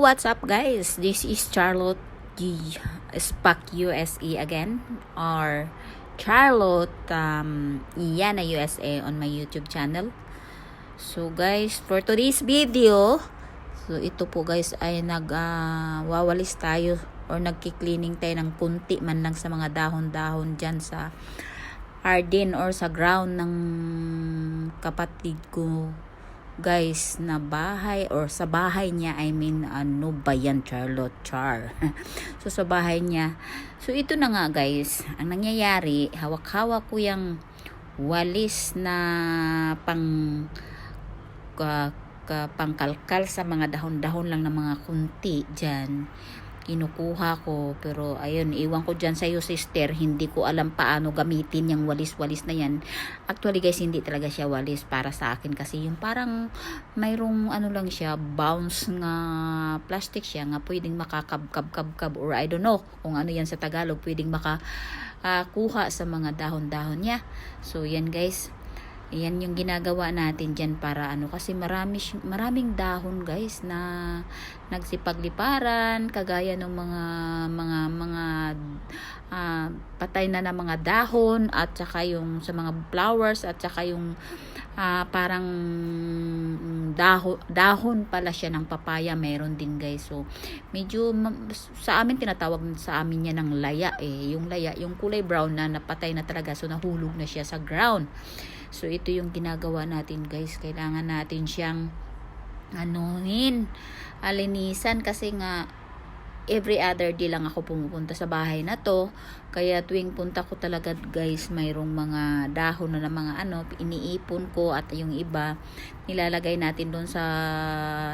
what's up guys? This is Charlotte G. Spac USA again or Charlotte um, Iyana USA on my YouTube channel. So guys, for today's video, so ito po guys ay nagwawalis tayo or nagki-cleaning tayo ng kunti man lang sa mga dahon-dahon dyan sa garden or sa ground ng kapatid ko guys na bahay or sa bahay niya I mean ano ba yan Charlotte? Char. So sa bahay niya. So ito na nga guys. Ang nangyayari hawak-hawak ko yung walis na pang ka, pangkalkal sa mga dahon-dahon lang ng mga kunti dyan kinukuha ko. Pero ayun iwan ko dyan sa iyo sister. Hindi ko alam paano gamitin yung walis-walis na yan. Actually guys hindi talaga siya walis para sa akin. Kasi yung parang mayroong ano lang siya bounce nga plastic siya nga pwedeng makakab-kab-kab or I don't know kung ano yan sa Tagalog pwedeng makakuha sa mga dahon-dahon niya. So yan guys Yan yung ginagawa natin dyan para ano kasi marami maraming dahon guys na nagsipagliparan kagaya ng mga mga mga ah, patay na na mga dahon at saka yung sa mga flowers at saka yung ah, parang dahon dahon pala siya ng papaya meron din guys. So medyo sa amin tinatawag sa amin niya ng laya eh. Yung laya yung kulay brown na napatay na talaga so nahulog na siya sa ground So, ito yung ginagawa natin guys. Kailangan natin siyang anuhin, alinisan kasi nga every other day lang ako pumupunta sa bahay na to. Kaya tuwing punta ko talaga guys, mayroong mga dahon na ng mga ano, iniipon ko at yung iba nilalagay natin doon sa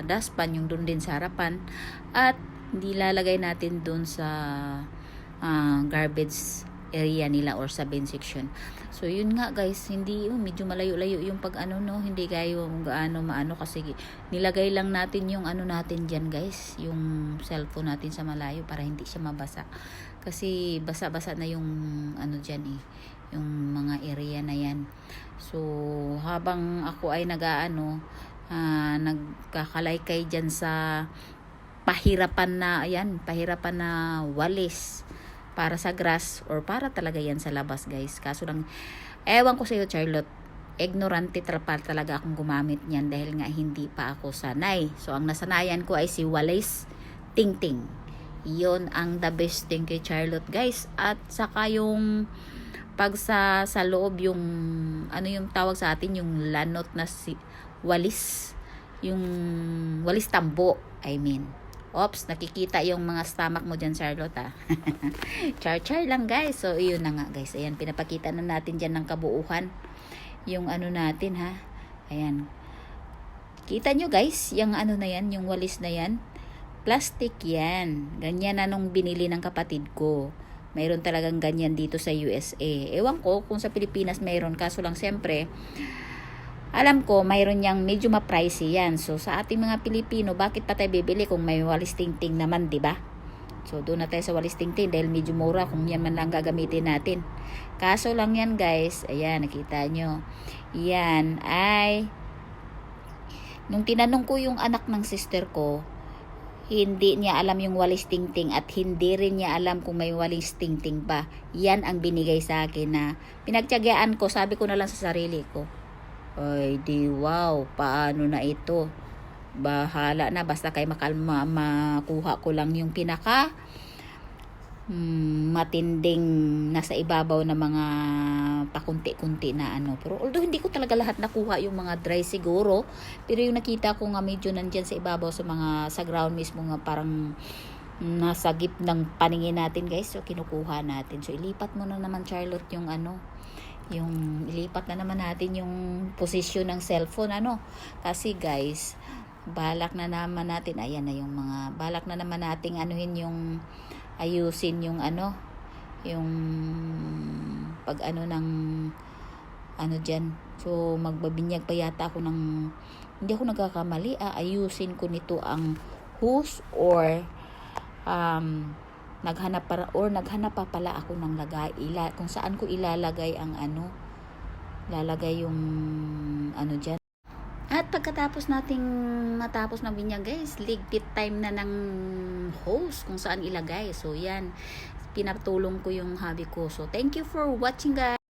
dustpan, yung doon din sa harapan. At nilalagay natin doon sa ah, garbage area nila or sa bin section. So yun nga guys, hindi oh, medyo malayo-layo yung pag ano no, hindi kayo gaano maano kasi nilagay lang natin yung ano natin diyan guys, yung cellphone natin sa malayo para hindi siya mabasa. Kasi basa-basa na yung ano diyan eh, yung mga area na yan. So habang ako ay nagaano, ah, nagkakalaykay diyan sa pahirapan na ayan, pahirapan na walis para sa grass or para talaga yan sa labas guys. Kaso lang, ewan ko sa iyo Charlotte, ignorante trapal talaga akong gumamit niyan dahil nga hindi pa ako sanay. So ang nasanayan ko ay si Wallace Tingting. Yon ang the best thing kay Charlotte guys. At saka yung pag sa, sa loob yung ano yung tawag sa atin yung lanot na si walis yung walis tambo I mean Ops, nakikita yung mga stomach mo dyan, Charlotte, ah. Char-char lang, guys. So, yun na nga, guys. Ayan, pinapakita na natin dyan ng kabuuhan. Yung ano natin, ha. Ayan. Kita nyo, guys, yung ano na yan, yung walis na yan. Plastic yan. Ganyan na nung binili ng kapatid ko. Mayroon talagang ganyan dito sa USA. Ewan ko kung sa Pilipinas mayroon. Kaso lang, siyempre, alam ko, mayroon niyang medyo ma-pricey yan. So, sa ating mga Pilipino, bakit pa tayo bibili kung may walis tingting naman, di ba? So, doon na tayo sa walis tingting dahil medyo mura kung yan man lang gagamitin natin. Kaso lang yan, guys. Ayan, nakita nyo. Yan ay... Nung tinanong ko yung anak ng sister ko, hindi niya alam yung walis tingting at hindi rin niya alam kung may walis tingting pa. Yan ang binigay sa akin na pinagtyagaan ko, sabi ko na lang sa sarili ko ay, di wow, paano na ito? Bahala na, basta kay makalma, makuha ko lang yung pinaka mm, matinding nasa ibabaw na mga pakunti-kunti na ano. Pero although hindi ko talaga lahat nakuha yung mga dry siguro, pero yung nakita ko nga medyo nandyan sa ibabaw sa mga sa ground mismo nga parang nasa gip ng paningin natin guys. So kinukuha natin. So ilipat mo na naman Charlotte yung ano, yung ilipat na naman natin yung posisyon ng cellphone ano? Kasi guys balak na naman natin ayan na yung mga balak na naman nating anuhin yung ayusin yung ano yung pag ano ng ano dyan. So magbabinyag pa yata ako ng hindi ako nagkakamali ah, ayusin ko nito ang hose or um, naghanap para or naghanap pa pala ako ng lagay ila, kung saan ko ilalagay ang ano lalagay yung ano diyan at pag pagkatapos nating matapos na binya guys, ligpit time na ng host kung saan ilagay. So yan, pinatulong ko yung hobby ko. So thank you for watching guys.